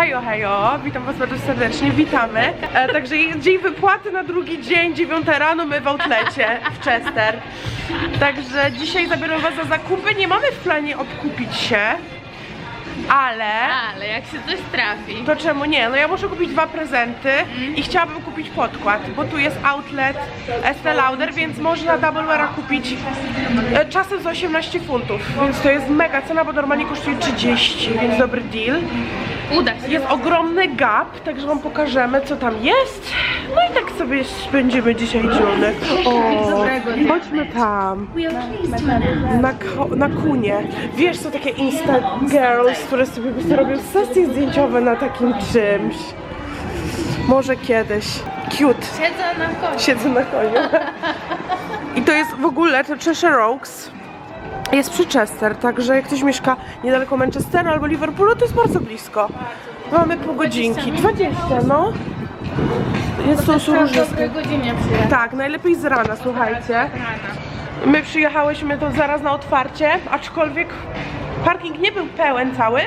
Hejo, hejo, witam was bardzo serdecznie, witamy. E, także dzień wypłaty na drugi dzień, 9 rano, my w outlecie w Chester. Także dzisiaj zabiorę was za zakupy, nie mamy w planie obkupić się, ale... Ale jak się coś trafi. To czemu nie? No ja muszę kupić dwa prezenty i chciałabym kupić podkład, bo tu jest outlet Estee Lauder, więc można double weara kupić e, czasem za 18 funtów, więc to jest mega cena, bo normalnie kosztuje 30, więc dobry deal. Uda się. Jest ogromny gap, także wam pokażemy co tam jest. No i tak sobie spędzimy dzisiaj dzień. O, chodźmy tam. Na, na kunie. Wiesz, co takie Insta Girls, które sobie po prostu robią sesje zdjęciowe na takim czymś. Może kiedyś. Cute. Siedzę na koniu. Siedzę na koniu. I to jest w ogóle, to Cheshire Oaks jest przy Chester, także jak ktoś mieszka niedaleko Manchesteru albo Liverpoolu, to jest bardzo blisko. Mamy pół godzinki. 20, no. Jest to różne. Tak, najlepiej z rana, słuchajcie. Rana. My przyjechałyśmy to zaraz na otwarcie, aczkolwiek parking nie był pełen cały,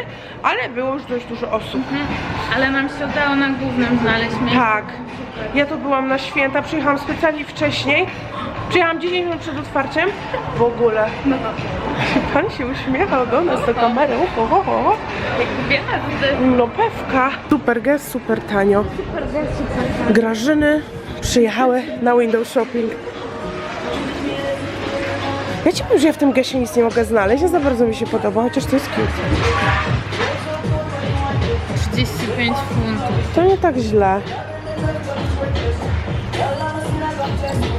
ale było już dość dużo osób. Mhm. Ale nam się udało na głównym znaleźć miejsce. Tak. Ja tu byłam na święta, przyjechałam specjalnie wcześniej. Przyjechałam 10 minut przed otwarciem. W ogóle. No, Pan się uśmiechał do nas do kamery. Ho, ho, ho. No pewka. Super gest, super tanio. Super, super. Grażyny przyjechały na window shopping. Ja ci powiem, że ja w tym gesie nic nie mogę znaleźć, nie za bardzo mi się podoba, chociaż to jest cute. 35 funtów. To nie tak źle.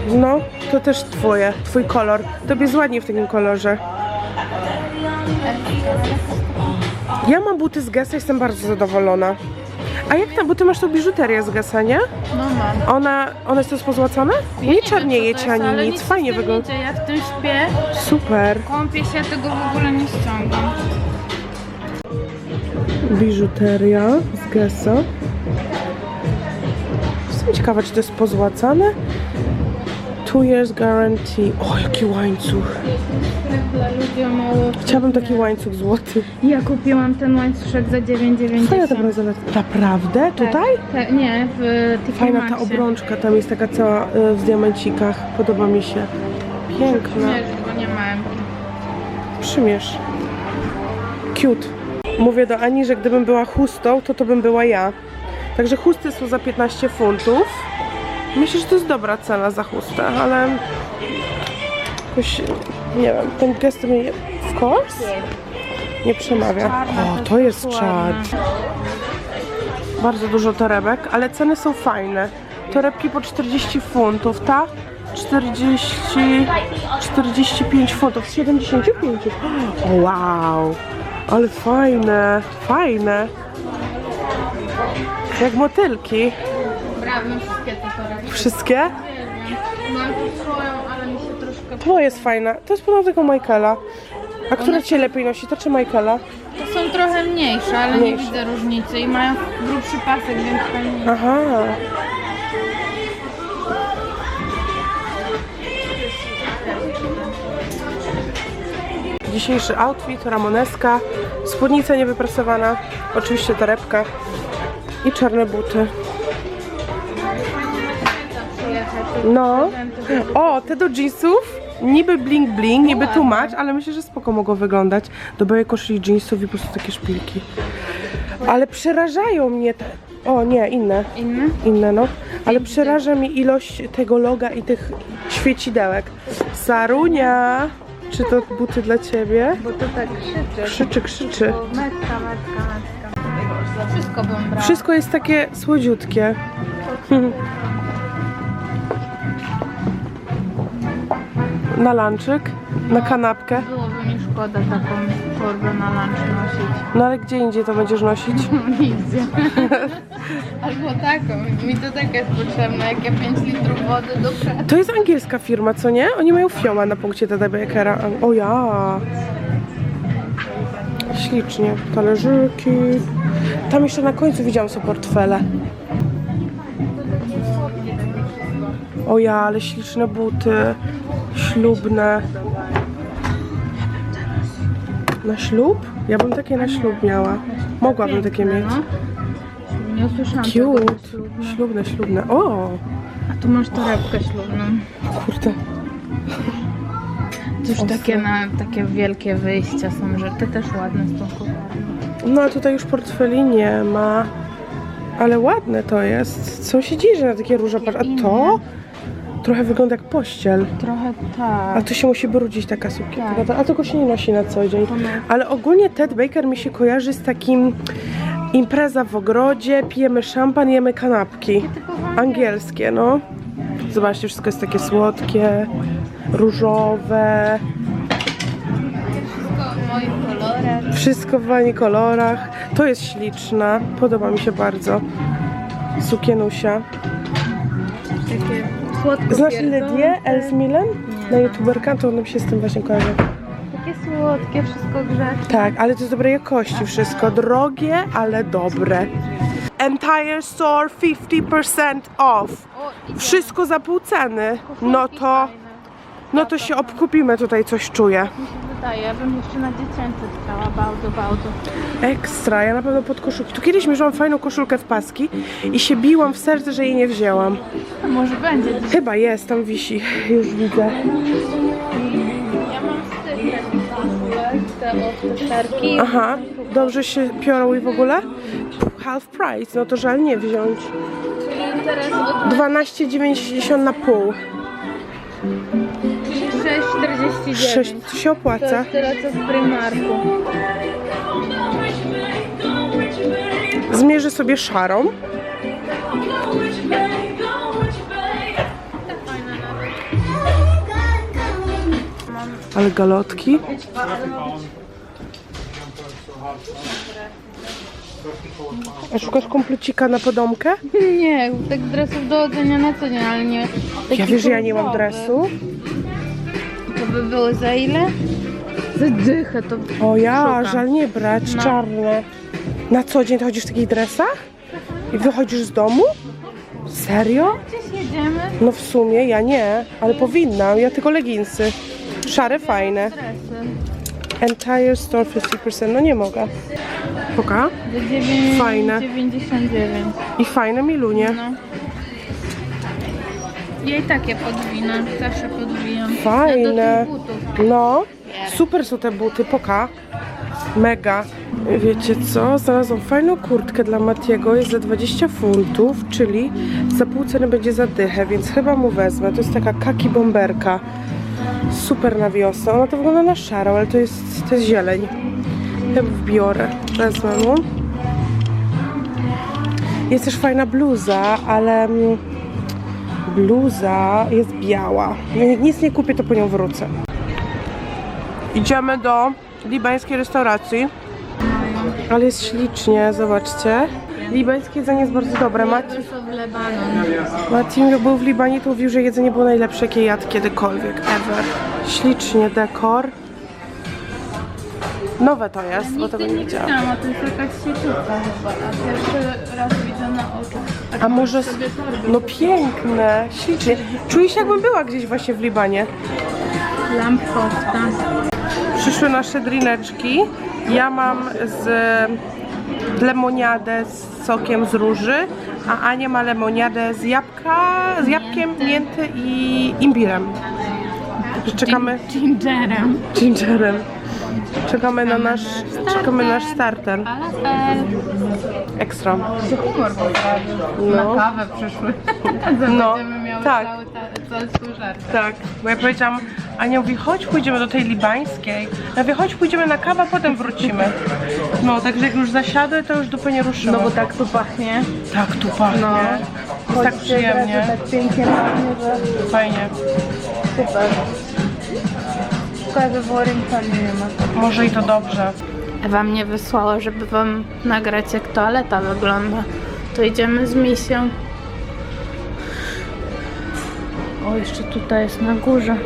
No, to też twoje, twój kolor. Tobie jest ładnie w takim kolorze. Ja mam buty z Gesa, jestem bardzo zadowolona. A jak tam, bo ty masz tą biżuterię z nie? No mam. Ona, one są pozłacane? Nie czarnieje wiem, co cię to jest, ale ani nic nic, fajnie wygląda. nie. Ja w tym śpię, Super. kąpię się, ja tego w ogóle nie ściągam. Biżuteria z Gesa. Jestem ciekawa, czy to jest pozłacane. Two years guarantee. O, jaki łańcuch. Dla ludzi mało. Chciałabym taki łańcuch złoty. Ja kupiłam ten łańcuszek za 9,90. Fajna ta bransoletka. Naprawdę? Tutaj? Tak, nie, w TK Fajna ta obrączka, tam jest taka cała y, w diamencikach. Podoba mi się. Piękna. Przymierzyć, bo nie mam. Przymierz. Cute. Mówię do Ani, że gdybym była chustą, to to bym była ja. Także chusty są za 15 funtów. Myślę, że to jest dobra cena za chustę, ale jakoś, nie wiem, ten gest mnie, of course, nie przemawia. O, to jest czad. Bardzo dużo torebek, ale ceny są fajne. Torebki po 40 funtów, ta 40, 45 funtów, z 75. O, wow, ale fajne, fajne. Jak motylki. Brałabym wszystkie te torebki. Wszystkie? Mam tu swoją, ale mi się troszkę... To jest fajna. To jest ponad tego Michaela. A która cię lepiej nosi, to czy Michaela? To są trochę mniejsze, ale nie Mniejsze. widzę różnicy i mają grubszy pasek, więc fajnie. Aha. Dzisiejszy outfit, ramoneska, spódnica niewyprasowana, oczywiście torebka i czarne buty. No. O, te do jeansów. Niby bling bling, niby tłumacz, ale myślę, że spoko mogą wyglądać. Do białej koszuli jeansów i po prostu takie szpilki. Ale przerażają mnie te... O nie, inne. Inny? Inne no. Ale przeraża mi ilość tego loga i tych świecidełek. Sarunia! Czy to buty dla ciebie? Bo to tak krzyczy. Krzyczy, krzyczy. Metka, metka, metka. Wszystko bym brała. Wszystko jest takie słodziutkie. Na lunchek, na kanapkę. Byłoby mi szkoda taką torbę na lunch nosić. No ale gdzie indziej to będziesz nosić? Nigdzie. Albo taką. Mi to taka jest potrzebna, jak ja 5 litrów wody do. To jest angielska firma, co nie? Oni mają fioma na punkcie Tada Bakera. O ja! Ślicznie. Talerzyki. Tam jeszcze na końcu widziałam są portfele. O ja, ale śliczne buty. Ślubne. Na ślub? Ja bym takie na ślub miała. Mogłabym takie mieć. No. Nie usłyszałam. Cute. Ślubne. Ślubne. O, A tu masz torebkę ślubną. kurde. Ostre. takie, na, takie wielkie wyjścia są, że te też ładne kokardą. No a tutaj już portfeli nie ma. Ale ładne to jest. Co się dzieje, że na takie patrz. A to trochę wygląda jak pościel. Trochę A tak. to się musi brudzić taka sukienka. Tak. A tego się nie nosi na co dzień. Ale ogólnie Ted Baker mi się kojarzy z takim impreza w ogrodzie, pijemy szampan, jemy kanapki. Angielskie, no. Zobaczcie, wszystko jest takie słodkie, różowe, Wszystko w moich kolorach. wszystko w wani kolorach. To jest śliczna, podoba mi się bardzo. Sukienusia. Takie słodko Znasz. Lydię Elsmilen? Na youtuberka? To ona mi się z tym właśnie kojarzy. Takie słodkie, wszystko grzeczne. Tak, ale to jest dobrej jakości wszystko. Drogie, ale dobre. Entire store 50% off. Wszystko za pół ceny. No to, no to się obkupimy tutaj, coś czuję. Wydaje, ja bym jeszcze na dziecięce chciała bałdu, bałdu. Ekstra, ja na pewno pod koszulki. Tu kiedyś mierzyłam fajną koszulkę w paski i się biłam w serce, że jej nie wzięłam. A może będzie dziś. Chyba jest, tam wisi. Już widzę. Ja mam koszulek, te od. Aha, dobrze się piorą i w ogóle? Half price, no to żal nie wziąć. Czyli teraz od 12,90 na pół. 6,49. 6 to się To opłaca. jest tyle co w Primarku. Zmierzę sobie szarą. Ale galotki. A szukasz komplecika na podomkę? Nie, tak dresów do chodzenia na co dzień, ale nie. Ja takich wiesz, że ja nie mam różowych. dresu. By było za ile? Za dychę to O ja, Szukam. żal nie brać, No. czarne. Na co dzień to chodzisz w takich dresach? I wychodzisz z domu? Serio? gdzieś jedziemy. No w sumie ja nie, ale powinnam. Ja tylko leginsy. Szare, fajne. Dresy. Entire store 50%. No nie mogę. Poka? Za 9, Fajne. 99. I fajne milunie. No. Ja i takie podwinę, zawsze Fajne. No, super są te buty, poka. Mega. Wiecie co? Znalazłam fajną kurtkę dla Matiego, jest za 20 funtów, czyli za pół ceny będzie za dychę, więc chyba mu wezmę. To jest taka kaki bomberka. Super na wiosnę. Ona to wygląda na szaro, ale to jest, to jest zieleń. Ja wbiorę. Wezmę mu. Jest też fajna bluza, ale mm, bluza jest biała. Jak nic nie kupię, to po nią wrócę. Idziemy do libańskiej restauracji. Ale jest ślicznie, zobaczcie. Libańskie jedzenie jest bardzo dobre. Mati, był w Libanie, to mówił, że jedzenie było najlepsze, jakie jadł kiedykolwiek, ever. Ślicznie dekor. Nowe to jest, bo tego nie nie widziałam. to jest jakaś sieciówka chyba, a pierwszy raz widzę na oczy. A może... sobie torby No piękne, ślicznie. Czuję się jakbym była gdzieś właśnie w Libanie. Lamp kofta. Przyszły nasze drineczki. Ja mam z lemoniadę z sokiem z róży, a Ania ma lemoniadę z jabłka, z jabłkiem, mięty i imbirem. Czekamy Gingerem. gingerem. Czekamy na nasz, czekamy na nasz starter. Ekstra. Humor poprawił. No. Na kawę przyszły. No, Będziemy miały tak. cały, ta, cały swój żart. Tak, bo ja powiedziałam, Ania mówi, chodź pójdziemy do tej libańskiej. Ja mówię, chodź pójdziemy na kawę, a potem wrócimy. No, także jak już zasiadły, to już dupę nie ruszymy. No bo tak tu pachnie. Tak tu pachnie. No. Jest tak przyjemnie. Tak pięknie pachnie, że Fajnie. super. Szkoda, że w Warringtonie nie ma. Może i to dobrze. Ewa mnie wysłała, żeby wam nagrać jak toaleta wygląda. To idziemy z misją. O, jeszcze tutaj jest na górze.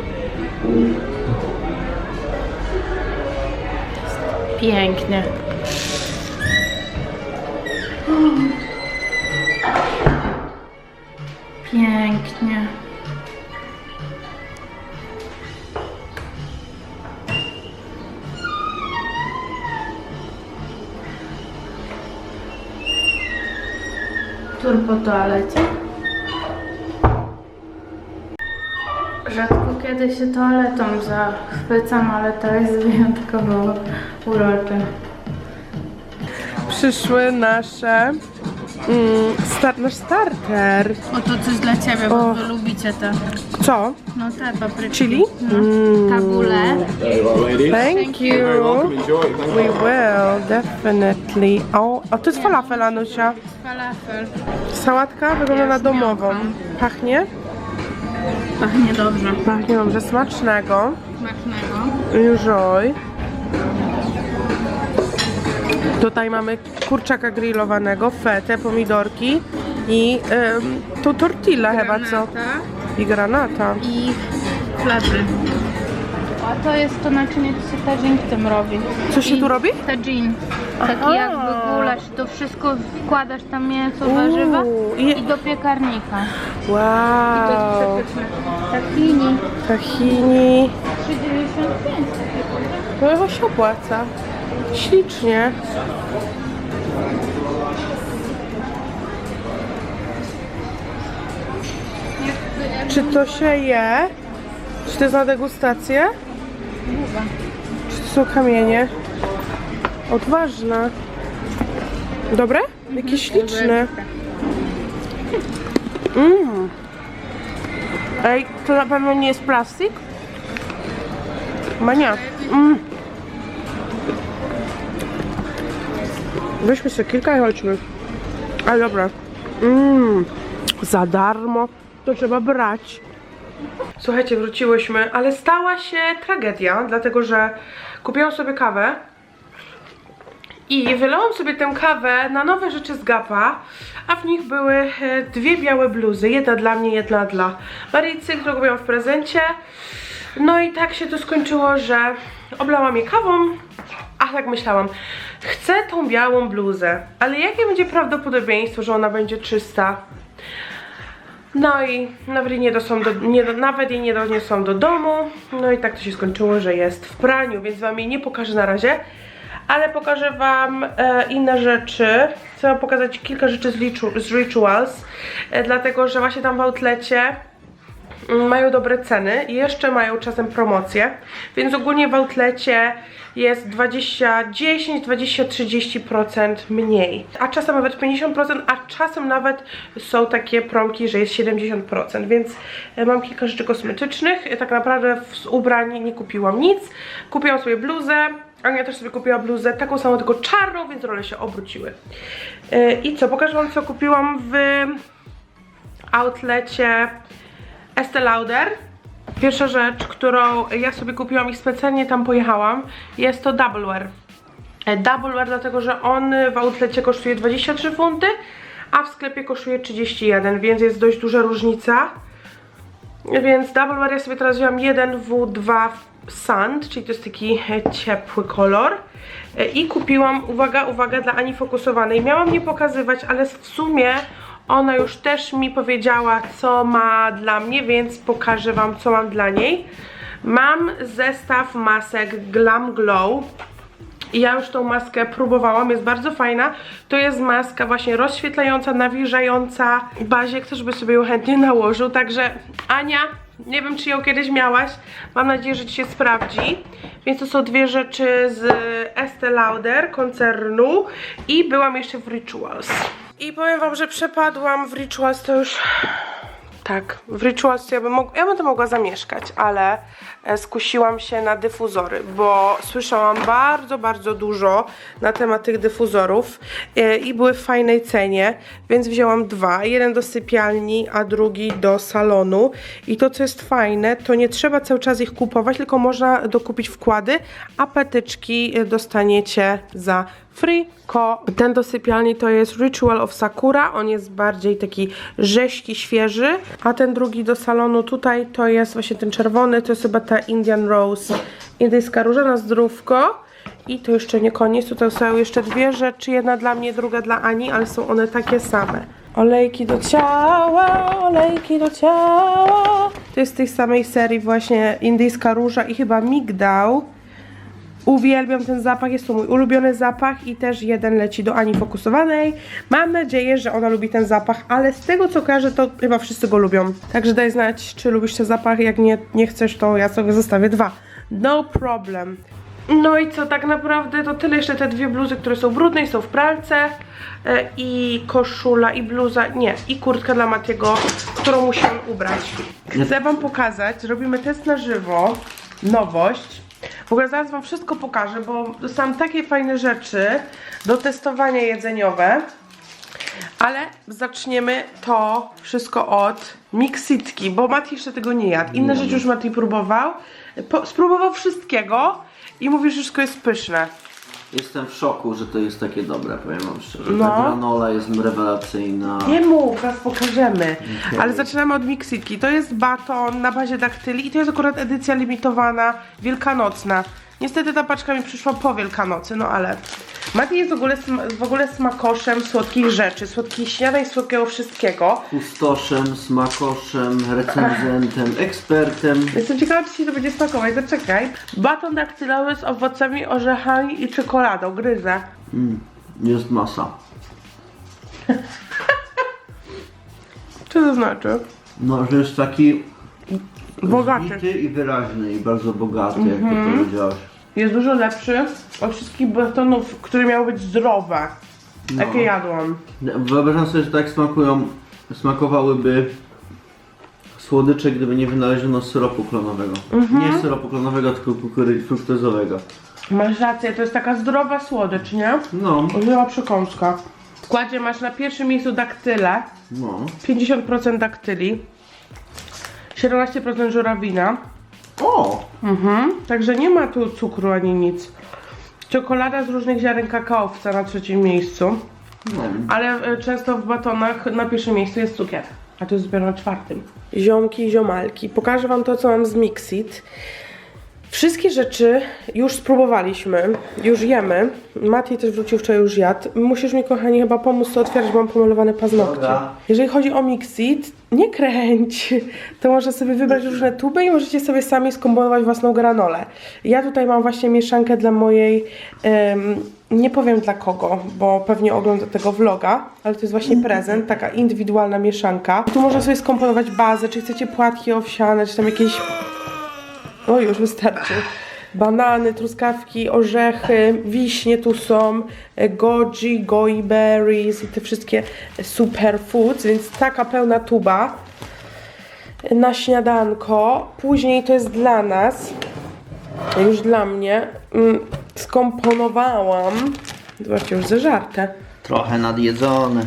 Pięknie. Pięknie. Tur po toalecie. Rzadko kiedy się toaletą zachwycam, ale to jest wyjątkowo urocze. Przyszły nasze... Mm, star nasz starter. O, to coś dla Ciebie, bo O. Wy lubicie te, Co? no te papryki. Chili? No. Tabule. Are, ladies. Thank You're very welcome. you. Enjoy. Thank We will, definitely. O, a to jest falafel, Anusia. Falafel. Sałatka wygląda na domową. Pachnie? Pachnie dobrze. Pachnie dobrze. Smacznego. Smacznego. Enjoy. Tutaj mamy kurczaka grillowanego, fetę, pomidorki i ym, tu tortilla chyba, co? Granata I granata. I chleby. A to jest to naczynie, co się tagine w tym robi. Co się I tu robi? Tagine. Taki jakby gulasz. To wszystko wkładasz tam mięso, warzywa Uuu, i- i do piekarnika. To Wow. jest przepyszne. Tahini. Tahini. 3,95. No chyba się opłaca. Ślicznie. Czy to się je? Czy to jest na degustację? Czy to są kamienie? Odważne. Dobre? Jakie śliczne. Mm. Ej, to na pewno nie jest plastik? Mania. Mm. Weźmy sobie kilka i chodźmy. Ale dobra. Mm. Za darmo. To trzeba brać. Słuchajcie, wróciłyśmy, ale stała się tragedia, dlatego że kupiłam sobie kawę i wylałam sobie tę kawę na nowe rzeczy z Gapa, a w nich były e, dwie białe bluzy, jedna dla mnie, jedna dla Marycy, którą kupiłam w prezencie. No i tak się to skończyło, że oblałam je kawą, a tak myślałam, chcę tą białą bluzę, ale jakie będzie prawdopodobieństwo, że ona będzie czysta? No i nawet jej nie, do, nie, nawet jej nie doniosłam do domu. No i tak to się skończyło, że jest w praniu, więc wam jej nie pokażę na razie. Ale pokażę wam e, inne rzeczy. Chcę wam pokazać kilka rzeczy z, Ritu- z Rituals. E, dlatego, że właśnie tam w outlecie mają dobre ceny i jeszcze mają czasem promocje, więc ogólnie w outlecie jest 20, 10, 20, 30% mniej, a czasem nawet 50%, a czasem nawet są takie promki, że jest 70%, więc e, mam kilka rzeczy kosmetycznych, E, tak naprawdę z ubrań nie kupiłam nic, kupiłam sobie bluzę, Ania też sobie kupiła bluzę, taką samą, tylko czarną, więc role się obróciły. E, I co, pokażę wam co kupiłam w outlecie Estee Lauder. Pierwsza rzecz, którą ja sobie kupiłam i specjalnie tam pojechałam, jest to Double Wear. E, Double Wear dlatego, że on w outlecie kosztuje 23 funty, a w sklepie kosztuje 31, więc jest dość duża różnica. Więc Double Wear ja sobie teraz wziąłam 1W2 Sand, czyli to jest taki e, ciepły kolor. E, I kupiłam, uwaga, uwaga, dla Ani fokusowanej. Miałam nie pokazywać, ale w sumie ona już też mi powiedziała, co ma dla mnie, więc pokażę wam, co mam dla niej. Mam zestaw masek Glam Glow. Ja już tą maskę próbowałam, jest bardzo fajna. To jest maska właśnie rozświetlająca, nawilżająca. Bazie ktoś by sobie ją chętnie nałożył, także Ania, nie wiem czy ją kiedyś miałaś, mam nadzieję, że Ci się sprawdzi. Więc to są dwie rzeczy z Estee Lauder koncernu i byłam jeszcze w Rituals. I powiem Wam, że przepadłam w Rituals, to już tak, w Rituals ja bym, mog- ja będę mogła zamieszkać, ale e, skusiłam się na dyfuzory, bo słyszałam bardzo, bardzo dużo na temat tych dyfuzorów e, i były w fajnej cenie, więc wzięłam dwa. Jeden do sypialni, a drugi do salonu. I to, co jest fajne, to nie trzeba cały czas ich kupować, tylko można dokupić wkłady, a patyczki e, dostaniecie za free ko. Ten do sypialni to jest Ritual of Sakura, on jest bardziej taki rześki, świeży, a ten drugi do salonu tutaj to jest właśnie ten czerwony, to jest chyba ta Indian Rose, indyjska róża na zdrówko. I to jeszcze nie koniec, tutaj są jeszcze dwie rzeczy, jedna dla mnie, druga dla Ani, ale są one takie same. Olejki do ciała, olejki do ciała. To jest z tej samej serii właśnie indyjska róża i chyba migdał. Uwielbiam ten zapach, jest to mój ulubiony zapach i też jeden leci do Ani fokusowanej. Mam nadzieję, że ona lubi ten zapach, ale z tego co kojarzę, to chyba wszyscy go lubią. Także daj znać, czy lubisz ten zapach, jak nie, nie chcesz, to ja sobie zostawię dwa. No problem. No i co, tak naprawdę to tyle jeszcze te dwie bluzy, które są brudne i są w pralce e, i koszula i bluza, nie, i kurtka dla Matiego, którą musimy ubrać. Chcę wam pokazać, robimy test na żywo, nowość. W ogóle zaraz wam wszystko pokażę, bo dostałam takie fajne rzeczy do testowania jedzeniowe. Ale zaczniemy to wszystko od miksitki, bo Mati jeszcze tego nie jadł. Inne rzeczy już Mati próbował. Po, spróbował wszystkiego i mówi, że wszystko jest pyszne. Jestem w szoku, że to jest takie dobre, powiem wam szczerze. No. Ta granola jest rewelacyjna. Nie mów, zaraz pokażemy. Ale zaczynamy od miksitki. To jest baton na bazie daktyli i to jest akurat edycja limitowana, wielkanocna. Niestety ta paczka mi przyszła po Wielkanocy, no ale... Mati jest w ogóle, w ogóle smakoszem słodkich rzeczy, słodkich śniadań, słodkiego wszystkiego. Kustoszem, smakoszem, recenzentem, ekspertem. Jestem ciekawa, czy ci to będzie smakować. Zaczekaj. Baton daktylowy z owocami, orzechami i czekoladą. Gryzę. Mm, jest masa. Co to znaczy? No, że jest taki Bogaty. zbity i wyraźny i bardzo bogaty, jak Mhm. to powiedziałaś. Jest dużo lepszy od wszystkich batonów, które miały być zdrowe. No. Jakie jadłam. Wyobrażam sobie, że tak smakują, smakowałyby słodycze, gdyby nie wynaleziono syropu klonowego. Mhm. Nie syropu klonowego, tylko kukury fruktozowego. Masz rację, to jest taka zdrowa słodycz, nie? No, Zdrowa przekąska. W składzie masz na pierwszym miejscu daktyle, no. 50% daktyli, 17% żurawina, O! mhm. także nie ma tu cukru ani nic. Czekolada z różnych ziaren kakaowca na trzecim miejscu, no. ale e, często w batonach na pierwszym miejscu jest cukier, a to jest dopiero na czwartym. Ziomki i ziomalki, pokażę wam to, co mam z Mixit. Wszystkie rzeczy już spróbowaliśmy, już jemy. Mati też wrócił wczoraj, już jadł. Musisz mi, kochani, chyba pomóc to otwierać, bo mam pomalowane paznokcie. Dobra. Jeżeli chodzi o Mixit, nie kręć. To można sobie wybrać różne tuby i możecie sobie sami skomponować własną granolę. Ja tutaj mam właśnie mieszankę dla mojej, em, nie powiem dla kogo, bo pewnie ogląda tego vloga, ale to jest właśnie prezent, taka indywidualna mieszanka. Tu można sobie skomponować bazę, czy chcecie płatki owsiane, czy tam jakieś o, już wystarczy. Banany, truskawki, orzechy, wiśnie tu są, e, goji, goji berries i te wszystkie superfoods, więc taka pełna tuba na śniadanko. Później to jest dla nas, już dla mnie, mm, skomponowałam, zobaczcie, już zeżarte. Trochę nadjedzone.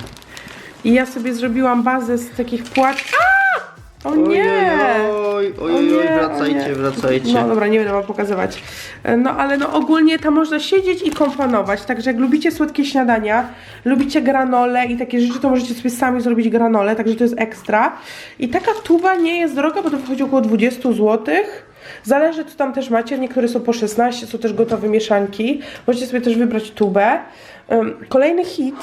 I ja sobie zrobiłam bazę z takich płatków. O nie! Oj, oj, oj, wracajcie, wracajcie. No dobra, nie będę wam pokazywać. E, No ale no ogólnie tam można siedzieć i komponować. Także jak lubicie słodkie śniadania, lubicie granole i takie rzeczy, to możecie sobie sami zrobić granole, także to jest ekstra. I taka tuba nie jest droga, bo to wychodzi około 20 zł. Zależy, co tam też macie. Niektóre są po 16, są też gotowe mieszanki. Możecie sobie też wybrać tubę. Kolejny hit,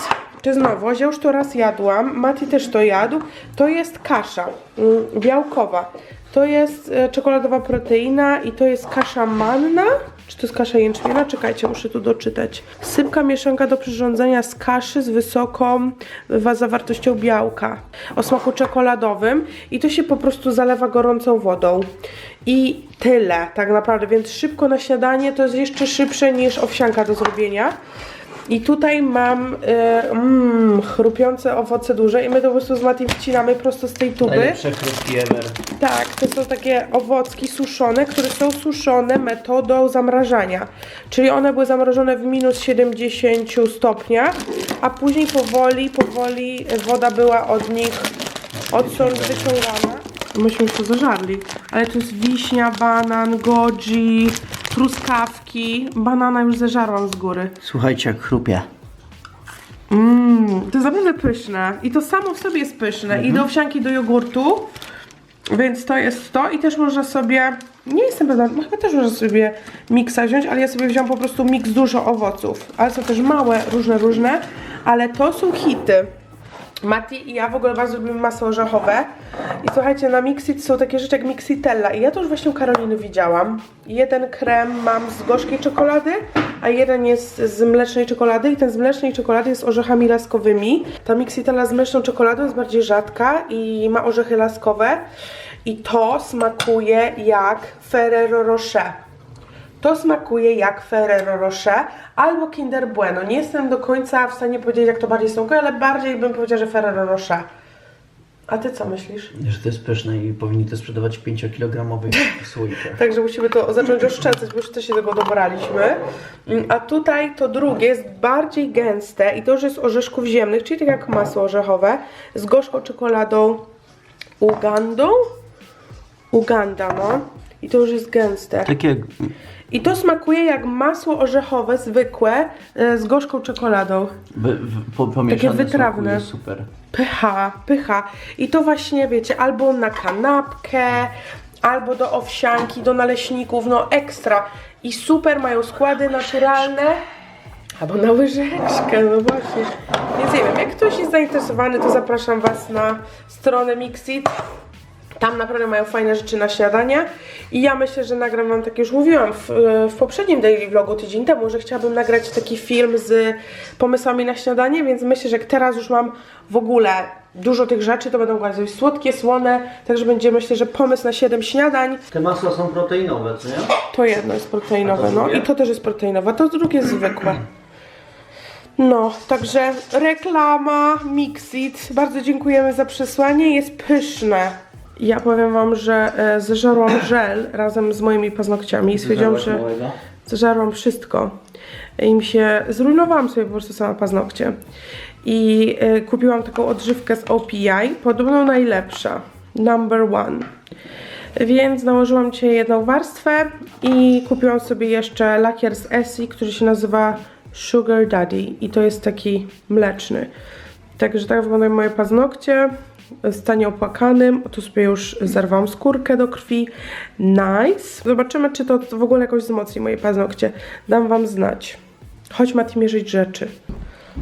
to jest nowość, ja już to raz jadłam, Mati też to jadł, to jest kasza ym, białkowa. To jest e, czekoladowa proteina i to jest kasza manna. Czy to jest kasza jęczmienna? Czekajcie, muszę tu doczytać. Sypka mieszanka do przyrządzenia z kaszy z wysoką wa- zawartością białka o smaku czekoladowym i to się po prostu zalewa gorącą wodą. I tyle tak naprawdę, więc szybko na śniadanie to jest jeszcze szybsze niż owsianka do zrobienia. I tutaj mam e, mm, chrupiące owoce duże i my to po prostu z Matim wcinamy prosto z tej tuby. Najlepsze chrupki ever. Tak, to są takie owocki suszone, które są suszone metodą zamrażania. Czyli one były zamrożone w minus 70 stopniach, a później powoli, powoli woda była od nich odsąd wyciągana. Myśmy już to zażarli. Ale tu jest wiśnia, banan, goji, truskawki. Banana już zeżarłam z góry. Słuchajcie, jak chrupie. Mmm, to jest naprawdę pyszne. I to samo w sobie jest pyszne. I do owsianki, do jogurtu. Więc to jest to. I też można sobie. Nie jestem pewna, no chyba też można sobie miksa wziąć, ale ja sobie wziąłam po prostu miks dużo owoców. Ale są też małe, różne, różne. Ale to są hity. Mati i ja w ogóle bardzo lubimy masło orzechowe I słuchajcie, na Mixit są takie rzeczy jak Mixitella i ja to już właśnie u Karoliny widziałam. Jeden krem mam z gorzkiej czekolady, a jeden jest z mlecznej czekolady i ten z mlecznej czekolady jest orzechami laskowymi. Ta Mixitella z mleczną czekoladą jest bardziej rzadka i ma orzechy laskowe i to smakuje jak Ferrero Rocher. To smakuje jak Ferrero Rocher albo Kinder Bueno. Nie jestem do końca w stanie powiedzieć, jak to bardziej smakuje, ale bardziej bym powiedziała, że Ferrero Rocher. A ty co myślisz? Że to jest pyszne i powinni to sprzedawać w 5-kilogramowych słoikach. Także musimy to zacząć oszczędzać, bo już też się tego dobraliśmy. Mm, A tutaj to drugie jest bardziej gęste i to już jest z orzeszków ziemnych, czyli tak jak masło orzechowe, z gorzką czekoladą Ugandą. Uganda, no. I to już jest gęste. Takie I to smakuje jak masło orzechowe zwykłe e, z gorzką czekoladą. wy, w, po, pomieszane wytrawne. smakuje super. Pycha, pycha. I to właśnie, wiecie, albo na kanapkę, albo do owsianki, do naleśników, no ekstra. I super, mają składy naturalne. Albo na łyżeczkę, no właśnie. Więc nie wiem, jak ktoś jest zainteresowany, to zapraszam Was na stronę Mixit. Tam naprawdę mają fajne rzeczy na śniadanie i ja myślę, że nagram wam, tak już mówiłam w, w poprzednim daily vlogu tydzień temu, że chciałabym nagrać taki film z pomysłami na śniadanie, więc myślę, że jak teraz już mam w ogóle dużo tych rzeczy, to będą bardzo słodkie, słone, także będzie myślę, że pomysł na 7 śniadań. Te masła są proteinowe, co nie? To jedno jest proteinowe, no i to też jest proteinowe, to drugie jest zwykłe. No, także reklama Mixit. Bardzo dziękujemy za przesłanie, jest pyszne. Ja powiem wam, że e, zeżarłam żel razem z moimi paznokciami i stwierdziłam, że Małego. zeżarłam wszystko. I mi się, zrujnowałam sobie po prostu sama paznokcie. I e, kupiłam taką odżywkę z OPI, podobno najlepsza, number one. Więc nałożyłam dzisiaj jedną warstwę i kupiłam sobie jeszcze lakier z Essie, który się nazywa Sugar Daddy i to jest taki mleczny. Także tak wyglądają moje paznokcie. Stanie opłakanym. Tu sobie już zerwałam skórkę do krwi. Nice. Zobaczymy, czy to w ogóle jakoś wzmocni moje paznokcie. Dam wam znać. Chodź Mati mierzyć rzeczy.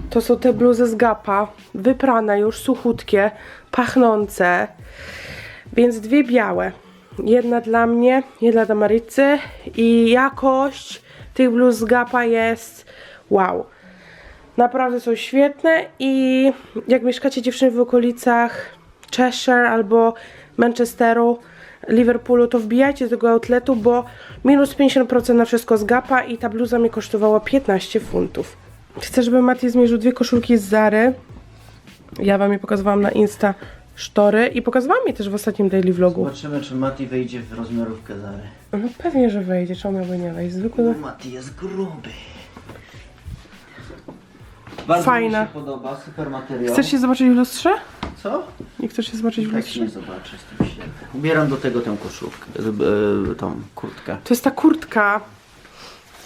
To są te bluzy z Gapa. Wyprane już, suchutkie, pachnące. Więc dwie białe. Jedna dla mnie, jedna dla Marycy. I jakość tych bluz z Gapa jest wow. Naprawdę są świetne i jak mieszkacie dziewczyny w okolicach Cheshire albo Manchesteru, Liverpoolu, to wbijajcie do tego outletu, bo minus 50% na wszystko z Gapa i ta bluza mi kosztowała 15 funtów. Chcę, żeby Mati zmierzył dwie koszulki z Zary. Ja wam je pokazywałam na Insta sztory i pokazywałam je też w ostatnim daily vlogu. Zobaczymy, czy Mati wejdzie w rozmiarówkę Zary. No pewnie, że wejdzie, czemu miałby nie wejść? Zwykły... Mati jest gruby. Bardzo Fajna. mi się podoba, super materiał. Chcesz się zobaczyć w lustrze? Co? Nie chcesz się zobaczyć w Tak lustrze? się nie zobaczę, jestem ślepy. Ubieram do tego tę koszulkę, e, tą kurtkę. To jest ta kurtka.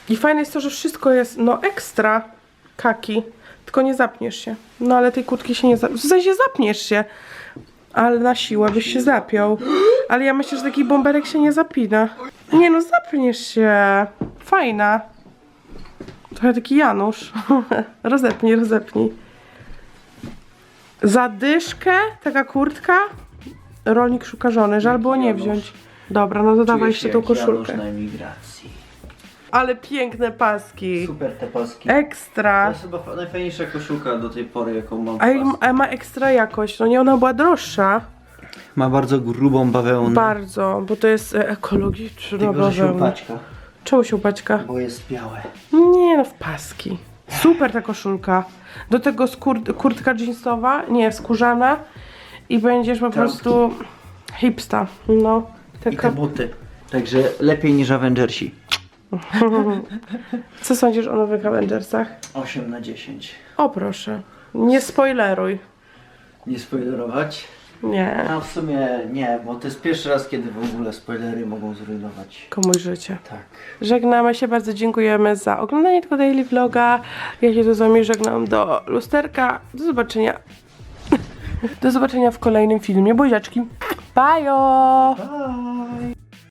I fajne jest to, że wszystko jest, no ekstra kaki. Tylko nie zapniesz się. No ale tej kurtki się nie zapniesz. W sensie zapniesz się. Ale na siłę byś się zapiął. Ale ja myślę, że taki bomberek się nie zapina. Nie no, zapniesz się. Fajna. Trochę taki Janusz. rozepnij, rozepnij. Zadyszkę, taka kurtka. Rolnik szuka żony. Żal było nie Janusz. wziąć. Dobra, no to dawaj jeszcze tą koszulkę. na emigracji. Ale piękne paski. Super te paski. To Ekstra. jest chyba fa- najfajniejsza koszulka do tej pory, jaką mam. w A, i- paskach. a ma ekstra jakość. No nie, ona była droższa. Ma bardzo grubą bawełnę. Bardzo, bo to jest e, ekologiczna Tylko, że się bawełna. upaćka, Czemu się upaćka? bo jest białe. Nie no, w paski. Super ta koszulka. Do tego skór, kurtka jeansowa, nie, skórzana. I będziesz po prostu hipsta. No, I te taka... buty. Także lepiej niż Avengersi. Co sądzisz o nowych Avengersach? 8 na 10. O proszę, nie spoileruj. Nie spoilerować? Nie, A w sumie nie, bo to jest pierwszy raz, kiedy w ogóle spoilery mogą zrujnować. komuś życie. Tak. Żegnamy się, bardzo dziękujemy za oglądanie tego daily vloga. Ja się tu z wami żegnam do lusterka. Do zobaczenia. Do zobaczenia w kolejnym filmie. Buziaczki. Bajo! Bye.